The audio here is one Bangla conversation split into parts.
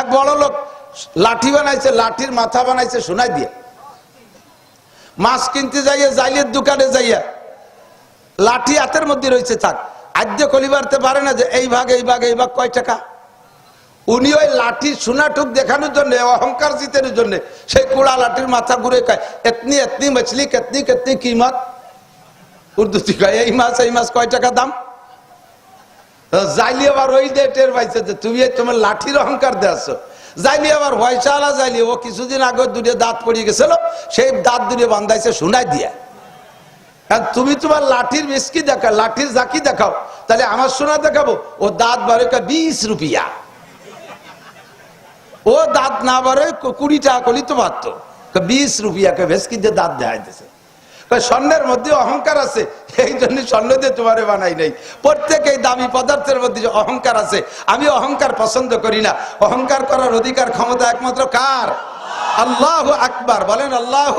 এক বড় লোক লাঠি বানাইছে, লাঠির মাথা বানাইছে, শোনাই দিয়ে। মাছ কিনতে যাইয়া, জাইলের দোকানে যাইয়া, লাঠি হাতের মধ্যে রয়েছে, থাক। আদ্য কলিবারতে পারে না যে এই ভাগ এই ভাগ এই ভাগ কয় টাকা? উনি ওই লাঠি সোনাটুক দেখানোর জন্য, অহংকার জিতের জন্য, সেই কুড়া লাঠির মাথা ঘুরে কয়, এতনি এতনি, মছলি, কেতনি কেতনি, কিমত? উর্দুতে কয় এই মাছ এই মাছ কয় টাকা দাম? যাইলি আবার ওই দিয়ে টের পাইছে যে তুমি তোমার লাঠির অহংকার দেয়াছ যাইলি আবার ভয়সালা যাইলি ও কিছুদিন আগে দুটো দাঁত পড়িয়ে গেছিল, সেই দাঁত দুটো বান্ধাইছে শোনাই দিয়া। আর তুমি তোমার লাঠির মিসকি দেখা লাঠির জাকি দেখাও, তাহলে আমার সোনা দেখাবো, ও দাঁত বারে বিশ রুপিয়া। ও দাঁত না বারে কুড়ি টাকা করলি তো পারতো বিশ রুপিয়াকে ভেসকি দিয়ে দাঁত দেখাইতেছে। স্বর্ণের মধ্যে অহংকার আছে? এই জন্য স্বর্ণ দিয়ে তোমারে বানাই নাই। প্রত্যেক এই দামি পদার্থের মধ্যে যে অহংকার আছে, আমি অহংকার পছন্দ করি না। অহংকার করার অধিকার, ক্ষমতা একমাত্র কার? আল্লাহ আকবার। বলেন, আল্লাহ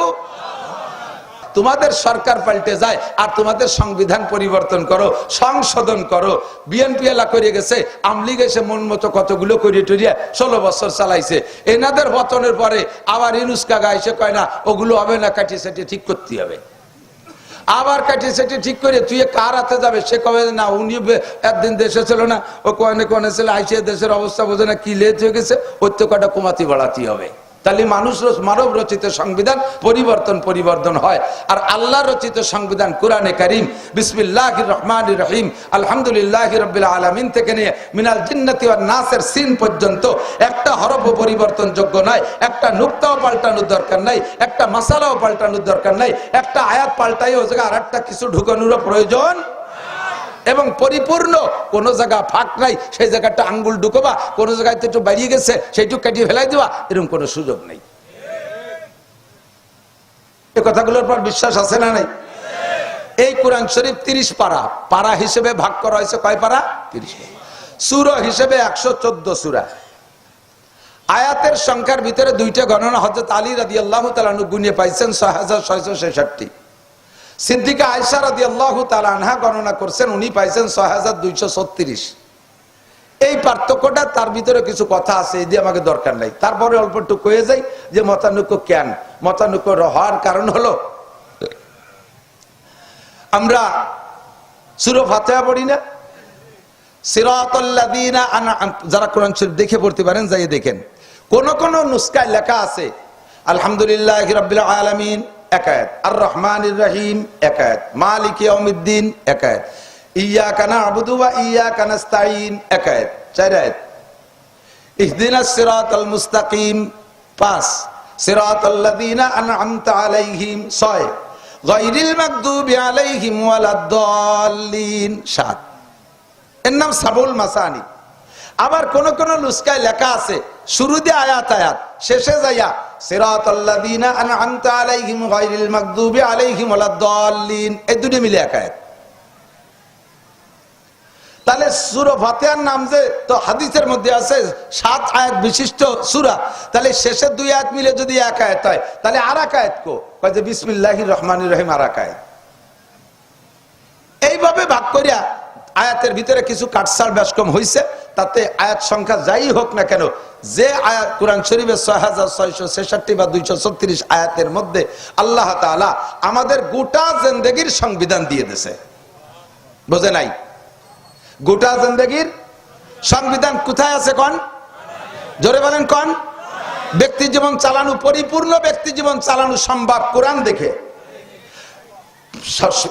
তোমাদের সরকার পাল্টে যায়, আর তোমাদের সংবিধান পরিবর্তন করো, সংশোধন করো। বিএনপি এলা করে গেছে আমলিগ এসে মন মতো কতগুলো করিয়ে টরিয়ে ষোলো বছর চালাইছে। এনাদের পতনের পরে আবার ইনুস্কা গাইছে কয়, না, ওগুলো হবে না কাটিয়ে সেটিয়ে ঠিক করতে হবে। আবার কাটি সেটি ঠিক করে তুই কার হাতে যাবে? সে কবে না উনি একদিন দেশে ছিল না, ও কনে কনে ছিল, আইসিয়া দেশের অবস্থা বোঝে না, কি লেট হয়ে গেছে ওর তো কটা কমাতি বাড়াতি হবে। তাহলে মানুষ মানব রচিত সংবিধান পরিবর্তন পরিবর্তন হয়। আর আল্লাহ রচিত সংবিধান কোরআনে করিম বিসমিল্লাহ রহমান রহিম, আলহামদুলিল্লাহ রবিল আলমিন থেকে নিয়ে মিনাল জিন্নাতি নাসের সিন পর্যন্ত একটা হরফ পরিবর্তন যোগ্য নয়, একটা নুক্তাও পাল্টানোর দরকার নাই, একটা মশালাও পাল্টানোর দরকার নাই, একটা আয়াত পাল্টাই ও জায়গায় আর একটা কিছু ঢুকানোরও প্রয়োজন এবং পরিপূর্ণ। কোন জায়গা ফাঁক নাই, সেই জায়গাটা আঙ্গুল ঢুকোবা, কোন জায়গায় একটু বাড়িয়ে গেছে, সেইটুক কাটিয়ে ফেলাই দেওয়া এরকম কোনো সুযোগ নেই। এ কথাগুলোর পর বিশ্বাস আছে না নাই? এই কোরআন শরীফ তিরিশ পারা। পারা হিসেবে ভাগ করা হয়েছে কয় পারা? তিরিশ সুর হিসেবে একশো চোদ্দ সুরা। আয়াতের সংখ্যার ভিতরে দুইটা গণনা হজরত আলী রাদি আল্লাহ তালানু গুনিয়ে পাইছেন ছয় হাজার ছয়শো ছেষট্টি। সিদ্দিকা আয়সা রাদি আল্লাহ আনহা গণনা করছেন, উনি পাইছেন ছয় হাজার দুইশো ছত্রিশ। এই পার্থক্যটা তার ভিতরে কিছু কথা আছে, এই দিয়ে আমাকে দরকার নাই। তারপরে অল্প একটু কয়ে যাই যে মতানুক্য কেন? মতানুক্য হওয়ার কারণ হলো, আমরা সুর ফাতেহা পড়ি না? সিরাতাল্লাযীনা আনআম- যারা কোরআন শরীফ দেখে পড়তে পারেন যাই দেখেন। কোন কোন নুস্কায় লেখা আছে, আলহামদুলিল্লাহ রাব্বিল আলামিন একায়েত আর রহমানির রহিম একায়েত মালিক ইয়াউমিদ্দিন একায়েত ইয়াকা না'বুদু ওয়া ইয়াকা নাস্তাঈন একায়েত চার আয়াত। ইহদিনাস সিরাতাল মুস্তাকিম, পাঁচ। সিরাতাল্লাযীনা আন'আমতা আলাইহিম, ছয়। গায়রিল মাগদুবি আলাইহিম ওয়ালাদ-দাল্লিন, সাত। এর নাম সাবুল আবার কোন কোন লুস্কায় লেখা আছে, শুরুতে আয়াত আয়াত, শেষে যাইয়া আলাইহিম আলাইহিম এই মিলে তাহলে সুর নাম যে, তো হাদিসের মধ্যে আছে, সাত বিশিষ্ট সুরা, তাহলে শেষের দুই আয়াত মিলে যদি এক হয়, তাহলে আর এক আয়াত কো? বিসমিল্লাহির রহমানির রহিম আর এক এইভাবে ভাগ করিয়া আয়াতের ভিতরে কিছু কাটসার ব্যাসকম হয়েছে তাতে আয়াত সংখ্যা যাই হোক না কেন, যে আয়াত কোরআন শরীফের ছয় হাজার ছয়শো ছেষট্টি বা দুইশো ছত্রিশ আয়াতের মধ্যে আল্লাহ তাআলা আমাদের গোটা জেন্দেগির সংবিধান দিয়ে দিছে বোঝে নাই? গোটা জিন্দগির সংবিধান কোথায় আছে কন? জোরে বলেন কন? ব্যক্তি জীবন চালানো, পরিপূর্ণ ব্যক্তি জীবন চালানো সম্ভব কোরআন দেখে।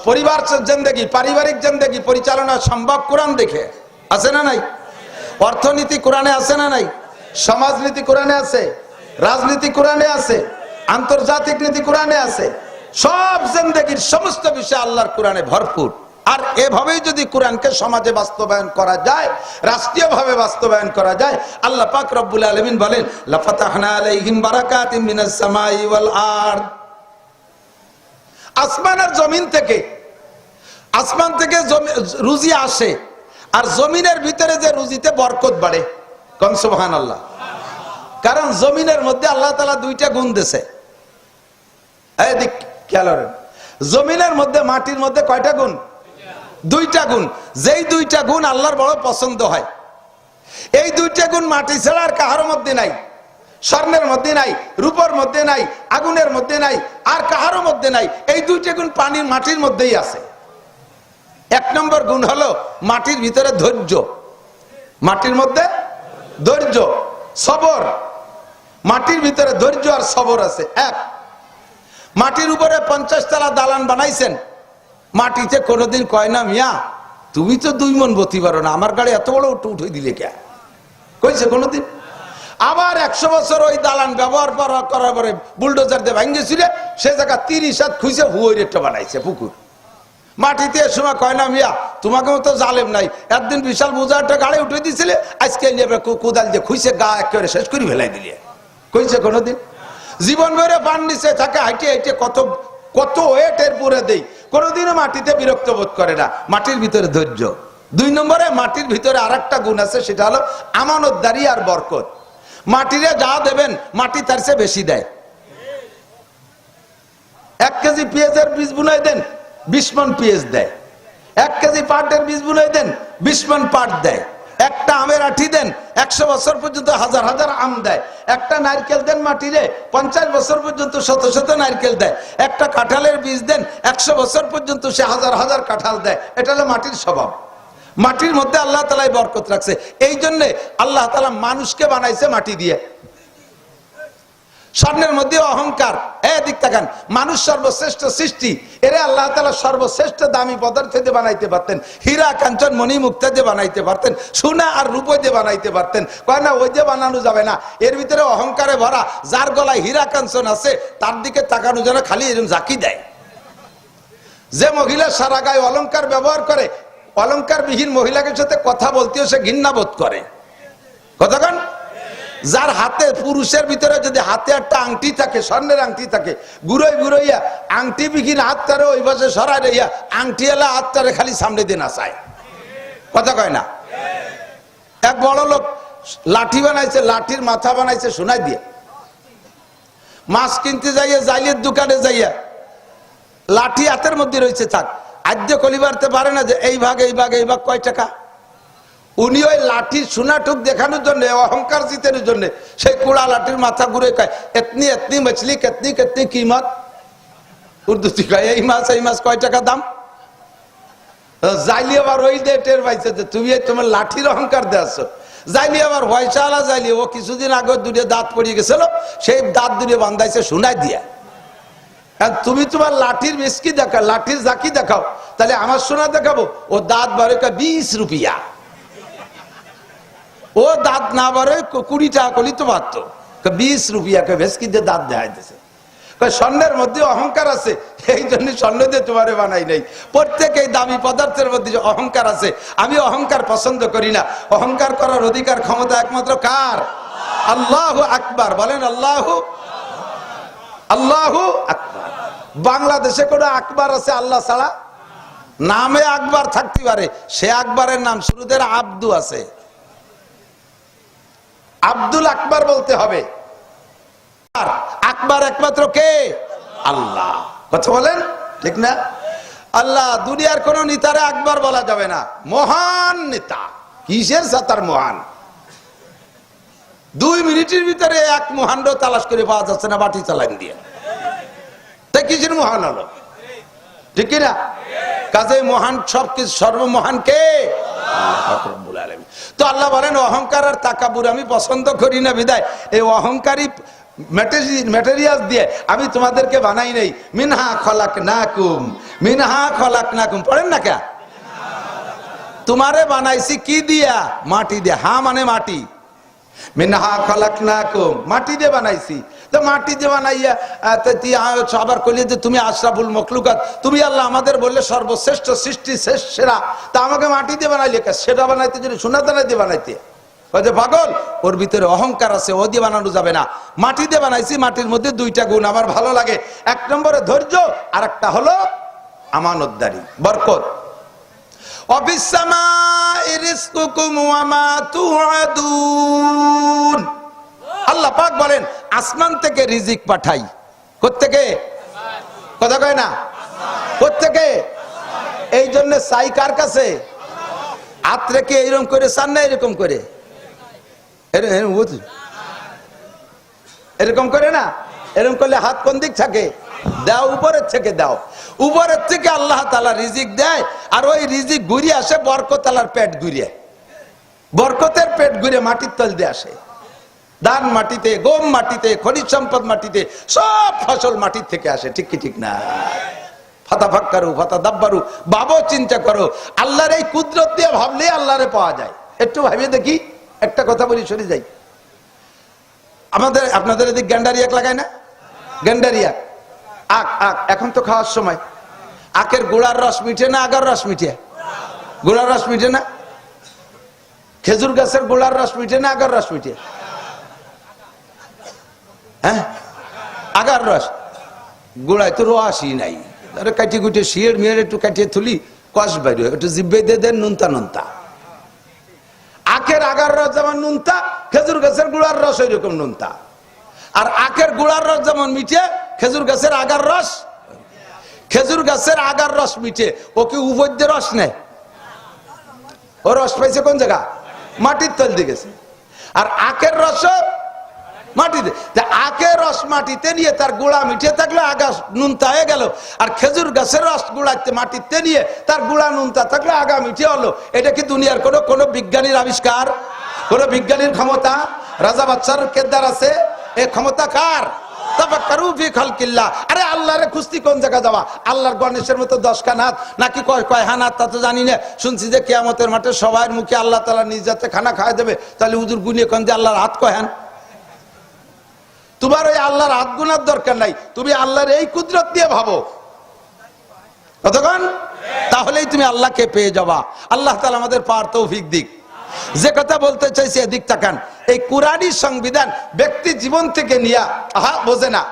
পরিবার জেন্দেগি, পারিবারিক জেন্দেগি পরিচালনা সম্ভব কোরআন দেখে। আছে না নাই? অর্থনীতি কোরআনে আছে না নাই? সমাজনীতি কোরআনে আছে? রাজনীতি কোরআনে আছে? আন্তর্জাতিক নীতি কোরআনে আছে? সব জেন্দেগির সমস্ত বিষয় আল্লাহর কোরআনে ভরপুর। আর এভাবেই যদি কোরআনকে সমাজে বাস্তবায়ন করা যায়, রাষ্ট্রীয়ভাবে বাস্তবায়ন করা যায়, আল্লাহ পাক রব্বুল আলামিন বলেন, লাফাতাহনা আলাইহিম বারাকাতিম মিনাস সামাই ওয়াল আরদ। আসমান আর জমিন থেকে। আসমান থেকে রুজি আসে, আর জমিনের ভিতরে যে রুজিতে বরকত বাড়ে। কনসবহান আল্লাহ কারণ জমিনের মধ্যে আল্লাহ তালা দুইটা গুণ দিছে জমিনের মধ্যে, মাটির মধ্যে কয়টা গুণ? দুইটা গুণ। যেই দুইটা গুণ আল্লাহর বড় পছন্দ হয়। এই দুইটা গুণ মাটি ছাড়া আর কাহার মধ্যে নাই। স্বর্ণের মধ্যে নাই, রূপর মধ্যে নাই, আগুনের মধ্যে নাই, আর কাহারও মধ্যে নাই, এই দুইটা গুণ পানির মাটির মধ্যেই আছে। এক নম্বর গুণ হলো মাটির ভিতরে ধৈর্য। মাটির মধ্যে ধৈর্য, সবর। মাটির ভিতরে ধৈর্য আর সবর আছে, এক। মাটির উপরে পঞ্চাশ তলা দালান বানাইছেন। মাটিতে কোনোদিন কয় না, মিয়া, তুমি তো দুই মন বতি পারো না, আমার গাড়ি এত বড় উঠে উঠে দিলে কে? কইছে কোনোদিন। আবার একশো বছর ওই দালান ব্যবহার করা- করার পরে বুলডোজার দিয়ে ভাঙ্গেছিল, সে জায়গা তিরিশ হাত খুঁজে হুয়োর একটা বানাইছে, পুকুর। মাটিতে এ সময় কয় না, মিয়া, তোমাকে মতো জালেম নাই। একদিন বিশাল বোঝা একটা গাড়ি উঠে দিছিলে, আজকে কোদাল দিয়ে খুঁজে গা একেবারে শেষ করে ফেলাই দিলে। কইছে কোনোদিন? জীবন ভরে পান নিচে থাকে, হাইটে হাইটে কত কত ওয়েটের পুরে দেই। কোনোদিনও মাটিতে বিরক্ত বোধ করে না। মাটির ভিতরে ধৈর্য। দুই নম্বরে মাটির ভিতরে আর একটা গুণ আছে, সেটা হলো আমানতদারি আর বরকত। মাটিরে যা দেবেন, মাটি তার চেয়ে বেশি দেয়। এক কেজি পেঁয়াজের বীজ বুনাই দেন, বিশ মন পেঁয়াজ দেয়। এক কেজি পাটের বীজ বুনাই দেন, বিশ মন পাট দেয়। একটা আমের আঠি দেন, একশো বছর পর্যন্ত হাজার হাজার আম দেয়। একটা নারকেল দেন মাটিরে, পঞ্চাশ বছর পর্যন্ত শত শত নারকেল দেয়। একটা কাঁঠালের বীজ দেন, একশো বছর পর্যন্ত সে হাজার হাজার কাঁঠাল দেয়। এটা হলো মাটির স্বভাব। মাটির মধ্যে আল্লাহ তালাই বরকত রাখছে। এই জন্যে আল্লাহ তালা মানুষকে বানাইছে মাটি দিয়ে। স্বর্ণের মধ্যে অহংকার। দিক তাকান, মানুষ সর্বশ্রেষ্ঠ সৃষ্টি। এরে আল্লাহ তালা সর্বশ্রেষ্ঠ দামি পদার্থ দিয়ে বানাইতে পারতেন। হীরা, কাঞ্চন মণি মুক্তা দিয়ে বানাইতে পারতেন। সোনা আর রূপ দিয়ে বানাইতে পারতেন। কয় না, ওই দিয়ে বানানো যাবে না। এর ভিতরে অহংকারে ভরা, যার গলায় হীরা, কাঞ্চন আছে, তার দিকে তাকানো যেন খালি এরকম জাকি দেয়। যে মহিলা সারা গায়ে অলংকার ব্যবহার করে অলংকার বিহীন মহিলাকে সাথে কথা বলতেও সে ঘৃণা বোধ করে। কতক্ষণ যার হাতে পুরুষের ভিতরে যদি হাতে একটা আংটি থাকে, স্বর্ণের আংটি থাকে গুড়োই গুড়োইয়া আংটি বিঘিন হাতটারে ওই পাশে সরাই রইয়া আংটি এলা হাতটারে খালি সামনে দিয়ে নাচায়। কথা কয় না? এক বড় লোক লাঠি বানাইছে, লাঠির মাথা বানাইছে শোনাই দিয়ে। মাছ কিনতে যাইয়া, জাইলের দোকানে যাইয়া লাঠি হাতের মধ্যে রয়েছে থাক। আদ্য কলিবারতে পারে না যে এই ভাগ এই ভাগ এই ভাগ কয় টাকা? উনি ওই লাঠির সোনাটুক দেখানোর জন্য, অহংকার জিতানোর জন্য, সেই কুড়া লাঠির মাথা ঘুরে কয়, এতনি এতনি মছলি কেতনি কেতনি কিমত? উর্দু কয়, এই মাছ এই মাছ কয় টাকা দাম? যাইলি আবার ওই দে টের পাইছে যে তুমি তোমার লাঠির অহংকার দেয়াছ যাইলি আবার ভয়সালা যাইলি ও কিছুদিন আগে দুটো দাঁত পড়িয়ে গেছিল, সেই দাঁত দুটো বান্ধাইছে শোনাই দিয়া। তুমি তোমার লাঠির মিসকি দেখাও, লাঠির জাকি দেখাও, তাহলে আমার সোনা দেখাবো, ও দাঁত বারে বিশ রুপিয়া। ও দাঁত না বারে কুড়ি টাকা করলি তো পারতো বিশ রুপিয়াকে ভেসকি দিয়ে দাঁত দেখাই দিছে স্বর্ণের মধ্যে অহংকার আছে, এই জন্য স্বর্ণ দিয়ে তোমারে বানাই নাই। প্রত্যেক এই দামি পদার্থের মধ্যে যে অহংকার আছে, আমি অহংকার পছন্দ করি না। অহংকার করার অধিকার ক্ষমতা একমাত্র কার? আল্লাহ আকবার, বলেন আল্লাহ আল্লাহ আকবার। বাংলাদেশে কোনো আকবার আছে আল্লাহ ছাড়া? নামে আকবার থাকতে পারে। সে আকবরের নাম শুরুদের আব্দু আছে। আব্দুল আকবার বলতে হবে। আর আকবার একমাত্র কে? আল্লাহ। কথা বলেন? ঠিক না? আল্লাহ, দুনিয়ার কোন নেতারে আকবর বলা যাবে না। মহান নেতা। কিসের সাতার মহান? মিনিটের ভিতরে এক মহান্ড তালাশ করে পাওয়া যাচ্ছে না, বাটি চালান দিয়ে। তাই কিসের মহান হলো? ঠিক না কাজে মহান সব কিছু সর্বমহান কে? তো আল্লাহ বলেন, অহংকার আর তাকাবুর আমি পছন্দ করি না বিদায়। এই অহংকারী ম্যাটেরিয়াল দিয়ে আমি তোমাদেরকে বানাই নেই। মিনহা খলাক নাকুম মিনহা খলাক নাকুম পড়েন না কে? তোমারে বানাইছি কি দিয়া? মাটি দিয়া। হা মানে মাটি। মিনহা খলাক নাকুম মাটি দিয়ে বানাইছি। তো মাটি দিয়ে বানাইয়া আবার যে তুমি আশরাফুল মখলুকাত, তুমি আল্লাহ আমাদের বললে সর্বশ্রেষ্ঠ সৃষ্টি, শেষ, সেরা। তা আমাকে মাটি দিয়ে বানাইলে সেটা বানাইতে যদি সোনা দানা দিয়ে বানাইতে। যে পাগল, ওর ভিতরে অহংকার আছে, ও দিয়ে বানানো যাবে না। মাটি দিয়ে বানাইছি, মাটির মধ্যে দুইটা গুণ আমার ভালো লাগে। এক নম্বরে ধৈর্য আর একটা হলো আমানতদারি, বরকত। আল্লাহ পাক বলেন, আসমান থেকে রিজিক পাঠাই। কোত্থেকে? কথা কয় না? কোত্থেকে? এই জন্য চাই কার কাছে? হাত রেখে এইরকম করে চান না এরকম করে? এর- এরকম করে না? এরকম করলে হাত কোন দিক থাকে? দাও, উপরের থেকে দাও। উপরের থেকে আল্লাহ তালা রিজিক দেয়, আর ওই রিজিক ঘুরিয়ে আসে বরকতালার পেট ঘুরিয়ে। বরকতের পেট ঘুরে মাটির তল দিয়ে আসে। ধান মাটিতে, গম মাটিতে, খনিজ সম্পদ মাটিতে, সব ফসল মাটির থেকে আসে, ঠিক কি ঠিক না? ফাতা ফাক্কারু, ফাতা দাব্বারু ভাবো চিন্তা করো, আল্লাহর এই কুদরত দিয়ে ভাবলে আল্লাহরে পাওয়া যায়। একটু ভাবিয়ে দেখি, একটা কথা বলি, সরে যাই। আমাদের, আপনাদের এদিক গ্যান্ডারিয়াক লাগায় না? গ্যান্ডারিয়াক। আখ আখ এখন তো খাওয়ার সময়। আখের গোড়ার রস মিঠে না আগার রস মিঠে? গোড়ার রস মিঠে না? খেজুর গাছের গোড়ার রস মিঠে না আগার রস মিঠে? হ্যাঁ? আগার রস? গোড়ায় তো রসই নাই। আরে কাটি কুটে শিয়ের মেয়ের একটু কাটিয়ে তুলি কষ বাইর একটু জিব্বে দিয়ে দেন নুনতা নুনতা। আখের আগার রস যেমন নুনতা, খেজুর গাছের গুড়ার রস ওইরকম নুনতা। আর আখের গুড়ার রস যেমন মিঠে খেজুর গাছের আগার রস? খেজুর গাছের আগার রস মিঠে। ও কি উভদ্য রস নেয়? ও রস পাইছে কোন জায়গা? মাটির তল দিয়ে গেছে। আর আখের রস মাটিতে। আখের রস মাটিতে নিয়ে তার গুড়া মিঠে থাকলে, আগা নুনতা হয়ে গেল। আর খেজুর গাছের রস গুড়াতে মাটিতে নিয়ে তার গুড়া নুনতা থাকলে, আগা মিঠে হলো। এটা কি দুনিয়ার কোনো কোনো বিজ্ঞানীর আবিষ্কার? কোনো বিজ্ঞানীর ক্ষমতা? রাজা বাচ্চার কেদার আছে। এ ক্ষমতা কার? কেয়ামতের মাঠে মুখে আল্লাহ তালা নিজ যাতে খানা খাওয়া দেবে। তাহলে গুনিয়ে যে আল্লাহর হাত তোমার ওই আল্লাহর হাত গুনার দরকার নাই। তুমি আল্লাহর এই কুদরত দিয়ে ভাবো। কতক্ষণ তাহলেই তুমি আল্লাহকে পেয়ে যাবা। আল্লাহ তালা আমাদের পার তৌফিক দিক। যে কথা বলতে চাইছি এদিক তাকান। এই কোরআনই সংবিধান ব্যক্তি জীবন থেকে নিয়া আহা বোঝে না।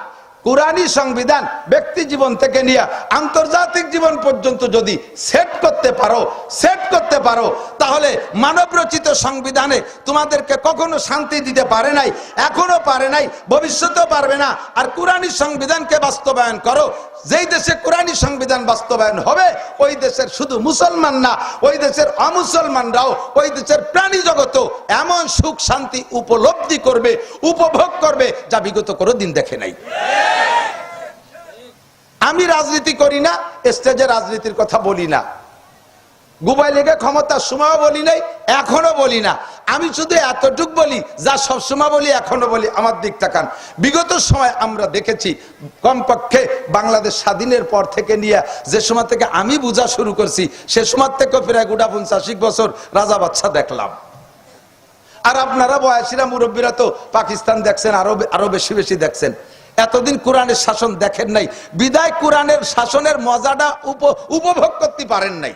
কুরানি সংবিধান ব্যক্তি জীবন থেকে নিয়ে আন্তর্জাতিক জীবন পর্যন্ত যদি সেট করতে পারো সেট করতে পারো, তাহলে মানব রচিত সংবিধানে তোমাদেরকে কখনো শান্তি দিতে পারে নাই, এখনও পারে নাই, ভবিষ্যতেও পারবে না। আর কুরানি সংবিধানকে বাস্তবায়ন করো। যেই দেশে কোরআনী সংবিধান বাস্তবায়ন হবে, ওই দেশের শুধু মুসলমান না, ওই দেশের অমুসলমানরাও, ওই দেশের প্রাণী জগত এমন সুখ শান্তি উপলব্ধি করবে, উপভোগ করবে, যা বিগত কোনো দিন দেখে নাই। আমি রাজনীতি করি না স্টেজে রাজনীতির কথা বলি না। গুবাই লেগে ক্ষমতার সময় বলি নাই এখনও বলি না। আমি শুধু এতটুক বলি, যা সবসময় বলি এখনও বলি, আমার দিক তাকান বিগত সময় আমরা দেখেছি, কমপক্ষে বাংলাদেশ স্বাধীনের পর থেকে নিয়ে যে সময় থেকে আমি বোঝা শুরু করছি, সে সময় থেকে প্রায় গোটা পঞ্চাশিক বছর রাজা বাচ্চা দেখলাম। আর আপনারা বয়সীরা মুরব্বীরা তো পাকিস্তান দেখছেন, আরও আরও বেশি বেশি দেখছেন। এতদিন কোরআনের শাসন দেখেন নাই। বিদায় কোরআনের শাসনের মজাটা উপ- উপভোগ করতে পারেন নাই।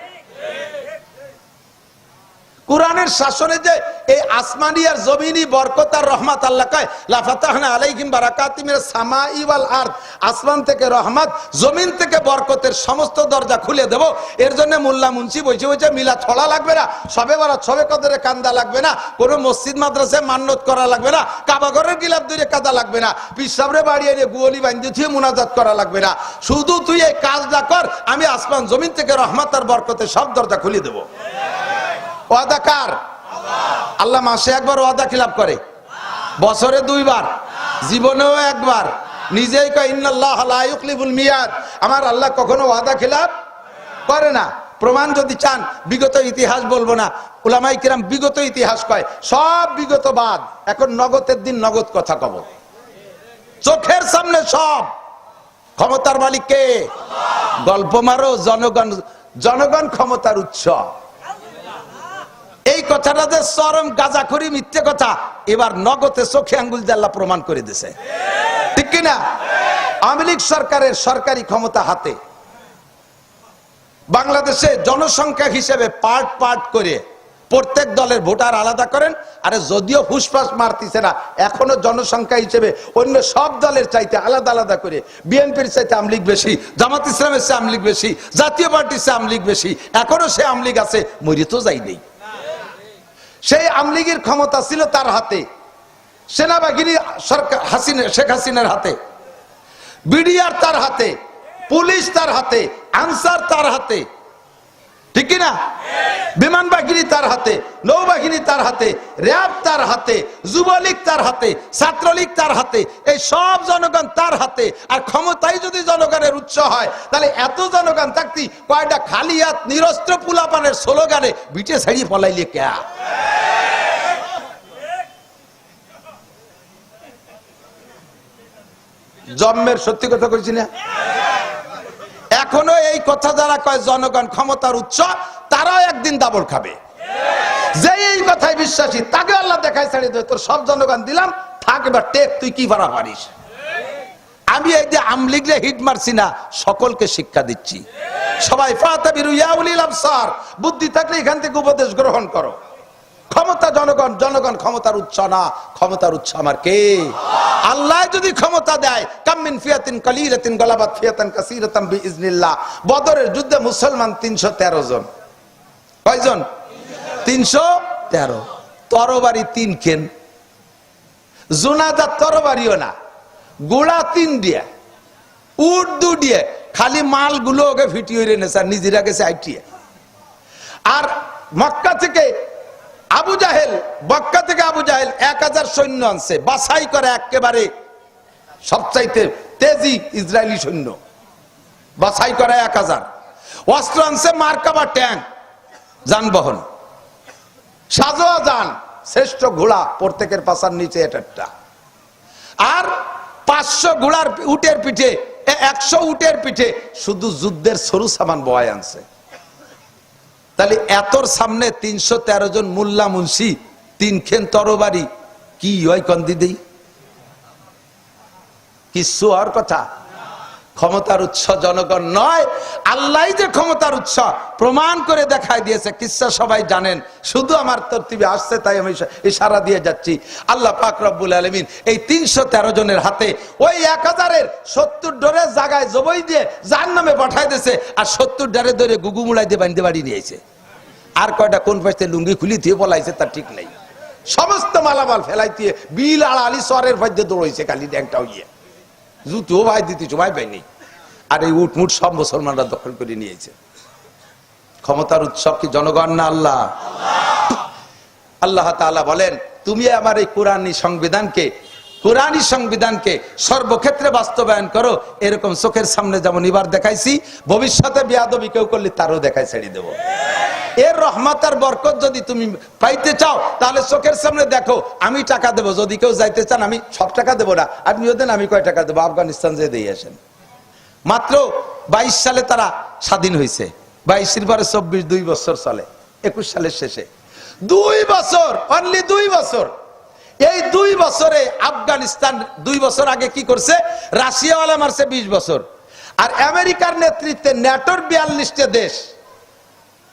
কোরআনের শাসনে যে এই আসমানি আর জমিনি বরকত আর রহমত আল্লাহ কয় লাফাতাহনা আলাইহিম বারাকাতিমির সামাই ওয়াল আরদ আসমান থেকে রহমত, জমিন থেকে বরকতের সমস্ত দরজা খুলে দেব। এর জন্য মোল্লা মুন্সি বসে বসে মিলা ছড়া লাগবে না, সবে বারা সবে কদরে কান্দা লাগবে না, কোনো মসজিদ, মাদ্রাসায় মান্যত করা লাগবে না কাবাঘরের গিলাপ দূরে কাদা লাগবে না, পিসাবরে বাড়িয়ে নিয়ে গুয়লি বান্ধি থুয়ে মুনাজাত করা লাগবে না। শুধু তুই এই কাজটা কর, আমি আসমান, জমিন থেকে রহমত আর বরকতের সব দরজা খুলে দেবো। ওয়াদা কার? আল্লাহ মাসে একবার ওয়াদা খিলাপ করে। বছরে দুইবার, জীবনেও একবার। নিজেই কয়, ইন্নাল্লাহ মিয়াদ। আমার আল্লাহ কখনো ওয়াদা খিলাপ করে না। প্রমাণ যদি চান, বিগত ইতিহাস বলব না। উলামাই কিরাম বিগত ইতিহাস কয়, সব বিগত বাদ। এখন নগদের দিন নগদ কথা কব। চোখের সামনে সব। ক্ষমতার মালিক কে? গল্প মারো, জনগণ জনগণ ক্ষমতার উৎস। এই কথাটা যে চরম গাজাখড়ি মিথ্যে কথা, এবার নগদে চোখে আঙ্গুল জাল্লা প্রমাণ করে দিছে। ঠিক কিনা? আওয়ামী লীগ সরকারের সরকারি ক্ষমতা হাতে। বাংলাদেশে জনসংখ্যা হিসেবে পার্ট পার্ট করে প্রত্যেক দলের ভোটার আলাদা করেন, আরে যদিও ফুসফাস মারতিছে না, এখনও জনসংখ্যা হিসেবে অন্য সব দলের চাইতে আলাদা আলাদা করে। বিএনপির চাইতে আমলিগ বেশি, জামাত ইসলামের চেয়ে আমলিগ বেশি, জাতীয় পার্টির চেয়ে আমলিগ বেশি, এখনও সে আমলিগ আছে মরি তো যাই নেই। সেই আমলিগের ক্ষমতা ছিল তার হাতে। সেনাবাহিনী সরকার হাসিনা, শেখ হাসিনার হাতে। বিডিআর তার হাতে, পুলিশ তার হাতে, আনসার তার হাতে। ঠিক কি না বিমান বাহিনী তার হাতে, নৌবাহিনী তার হাতে, র্যাব তার হাতে, যুবলীগ তার হাতে, ছাত্রলীগ তার হাতে, এই সব জনগণ তার হাতে। আর ক্ষমতাই যদি জনগণের উৎস হয়, তাহলে এত জনগণ থাকতি, কয়টা খালি হাত, নিরস্ত্র পুলাপানের স্লোগানে বিটে ছাড়িয়ে পলাইলে কে? জন্মের সত্যি কথা কইছি না? এখনও এই কথা যারা কয় জনগণ ক্ষমতার উৎস, তারাও একদিন দাবর খাবে। যে এই কথায় বিশ্বাসী, তাকে আল্লাহ দেখায় ছাড়িয়ে দেবে। তোর সব জনগণ দিলাম, থাক এবার, টেক, তুই কি ভাড়া পারিস? আমি এই যে আমলিগলে হিট মারছি না, সকলকে শিক্ষা দিচ্ছি। সবাই, ফাতাবিরু বুদ্ধি থাকলে এখান থেকে উপদেশ গ্রহণ করো। ক্ষমতা জনগণ জনগণ ক্ষমতার উৎস না, ক্ষমতার উৎস আমার কে? আল্লাহ যদি ক্ষমতা দেয় কামিন ফিয়াতিন কালিরাতিন গলাবাত ফিয়াতান কাসীরাতাম বিইজনিল্লাহ বদরের যুদ্ধে মুসলমান 313 জন। কয়জন? 313 তরবারি তিন খেন জুনাদার তরবারিও না। গোড়া তিন দিয়ে। উট দু দিয়ে। খালি মালগুলো ওকে ফিটিয়ে রেনে স্যার নিজেরা গেছে আইটিয়ে। আর মক্কা থেকে আবু জাহেল মক্কা থেকে আবু জাহেল, এক হাজার সৈন্য আনছে, বাছাই করে একেবারে সবচাইতে তেজি ইসরায়েলি সৈন্য। বাছাই করে এক হাজার। অস্ত্র আনছে মার্কাবা ট্যাঙ্ক, যানবাহন। সাজোয়া যান, শ্রেষ্ঠ ঘোড়া, প্রত্যেকের পাশার নিচে একটা। আর পাঁচশো ঘোড়ার উটের পিঠে একশো উটের পিঠে শুধু যুদ্ধের সরু সামান বয় আনছে। তাহলে এতর সামনে তিনশো তেরো জন মোল্লা মুন্সি তিন খেন তরবারি, কি হয় কন্দি দেই কিছু আর কথা? ক্ষমতার উৎস জনগণ নয় আল্লাহ যে ক্ষমতার উৎস, প্রমাণ করে দেখায় দিয়েছে। কিসা সবাই জানেন? শুধু আমার তরতিবে আসছে, তাই আমি ইশারা দিয়ে যাচ্ছি। আল্লাহ পাক রব্বুল আলমিন এই তিনশো তেরো জনের হাতে ওই এক হাজারের সত্তর ডরের জায়গায় জবই দিয়ে যার নামে পাঠাই দিয়েছে আর সত্তর ডরে ধরে গুগু মুড়াই দিয়ে বান্ধে বাড়ি নিয়েছে আর কয়টা কোন পাশে লুঙ্গি খুলি দিয়ে পলাইছে তার ঠিক নেই। সমস্ত মালামাল ফেলাই দিয়ে বিল আড়ালি সরের মধ্যে দৌড়াইছে কালি ড্যাংটা হইয়ে। জুতো ভাই দিতে ভাই পাইনি আর এই উট মুট সব মুসলমানরা দখল করে নিয়েছে। ক্ষমতার উৎসব কি জনগণ না আল্লাহ? আল্লাহ তাআলা বলেন, তুমি আমার এই কোরআনী সংবিধানকে কোরআনী সংবিধানকে সর্বক্ষেত্রে বাস্তবায়ন করো। এরকম চোখের সামনে যেমন এবার দেখাইছি, ভবিষ্যতে বিয়াদবি কেউ করলে তারও দেখাই ছেড়ে দেবো। এর রহমতার বরকত যদি তুমি পাইতে চাও, তাহলে চোখের সামনে দেখো, আমি টাকা দেবো। যদি কেউ যাইতে চান, আমি সব টাকা দেবো না। আপনিও দেন আমি কয় টাকা দেবো? আফগানিস্তান যে দিয়ে আসেন। মাত্র বাইশ সালে তারা স্বাধীন হয়েছে বাইশের পরে চব্বিশ, দুই বছর চলে। একুশ সালের শেষে। দুই বছর অনলি দুই বছর। এই দুই বছরে আফগানিস্তান দুই বছর আগে কি করছে? রাশিয়াওয়ালা মারছে বিশ বছর। আর আমেরিকার নেতৃত্বে ন্যাটোর বিয়াল্লিশটা দেশ।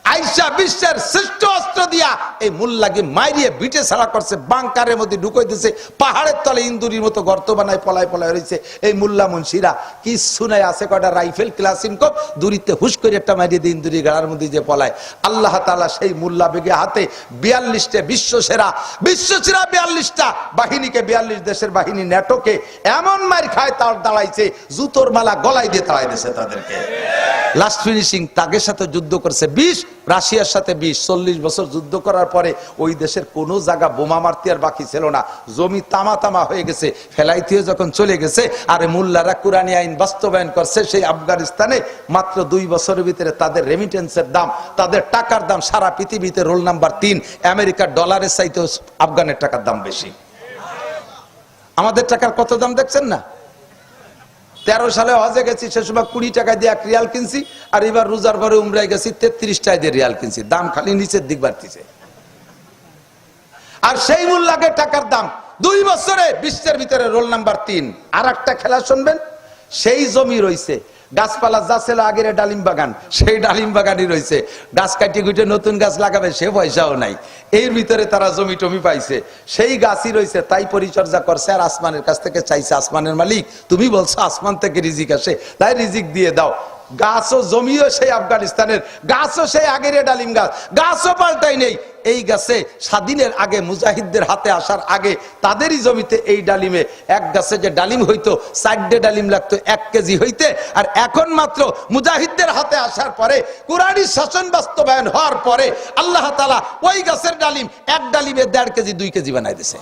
আইসা বিশ্বের শ্রেষ্ঠ অস্ত্র দিয়া এই মুল্লাকে মাইরিয়ে বিটে ছাড়া করছে, বাংকারের মধ্যে ঢুকাই দিছে, পাহাড়ের তলে ইন্দুরির মতো গর্ত বানায়, পলায় পলায় রয়েছে এই মুল্লা মুন্সিরা কি নাই, আছে কটা রাইফেল, ক্লাসিন কপ দূরিতে হুশ করে একটা মারিয়ে দিয়ে ইন্দুরি গাড়ার মধ্যে যে পলায়। আল্লাহ তালা সেই মুল্লা বেগে হাতে বিয়াল্লিশটা বিশ্ব সেরা বিশ্ব সেরা বিয়াল্লিশটা বাহিনীকে, বিয়াল্লিশ দেশের বাহিনী নেটোকে এমন মার খায়, তার দাঁড়াইছে, জুতোর মালা গলায় দিয়ে তাড়াই দিছে তাদেরকে। লাস্ট ফিনিশিং তাগের সাথে যুদ্ধ করছে, বিশ রাশিয়ার সাথে বিশ, চল্লিশ বছর যুদ্ধ করার পরে ওই দেশের কোনো জায়গা বোমা মারতে আর বাকি ছিল না। জমি তামা তামা হয়ে গেছে ফেলাইতে যখন চলে গেছে, আর মোল্লারা কোরআনী আইন বাস্তবায়ন করছে, সেই আফগানিস্তানে মাত্র দুই বছরের ভিতরে তাদের রেমিটেন্সের দাম, তাদের টাকার দাম সারা পৃথিবীতে রোল নাম্বার তিন। আমেরিকার ডলারের চাইতে আফগানের টাকার দাম বেশি। আমাদের টাকার কত দাম দেখছেন না? তেরো সালে হজে গেছি, সে সময় কুড়ি টাকা দিয়ে এক রিয়াল কিনছি, আর এবার রোজার পরে উমরাই গেছি, তেত্রিশ টাকা দিয়ে রিয়াল কিনছি। দাম খালি নিচের দিক বাড়তিছে। আর সেই মূল্যাকে টাকার দাম, দুই বছরে বিশ্বের ভিতরে রোল নাম্বার তিন। আর একটা খেলা শুনবেন, সেই জমি রয়েছে গাছপালা যা ছিল আগের ডালিম বাগান, সেই ডালিম বাগানই রয়েছে। গাছ কাটি কুটে নতুন গাছ লাগাবে, সে পয়সাও নাই। এর ভিতরে তারা জমি টমি পাইছে। সেই গাছই রয়েছে, তাই পরিচর্যা করছে আর আসমানের কাছ থেকে চাইছে, আসমানের মালিক, তুমি বলছো আসমান থেকে রিজিক আসে, তাই রিজিক দিয়ে দাও। গাছও জমিও সেই আফগানিস্তানের, গাছও সেই আগের ডালিম গাছ, গাছও পাল্টাই নেই। এই গাছে স্বাধীনের আগে মুজাহিদদের হাতে আসার আগে তাদেরই জমিতে এই ডালিমে এক গাছে যে ডালিম হইতো, চারটে ডালিম লাগতো, এক কেজি হইতে। আর এখন মাত্র মুজাহিদদের হাতে আসার পরে কুরানি শাসন বাস্তবায়ন হওয়ার পরে আল্লাহ তালা ওই গাছের ডালিম, এক ডালিমে দেড় কেজি, দুই কেজি বানাই দিছে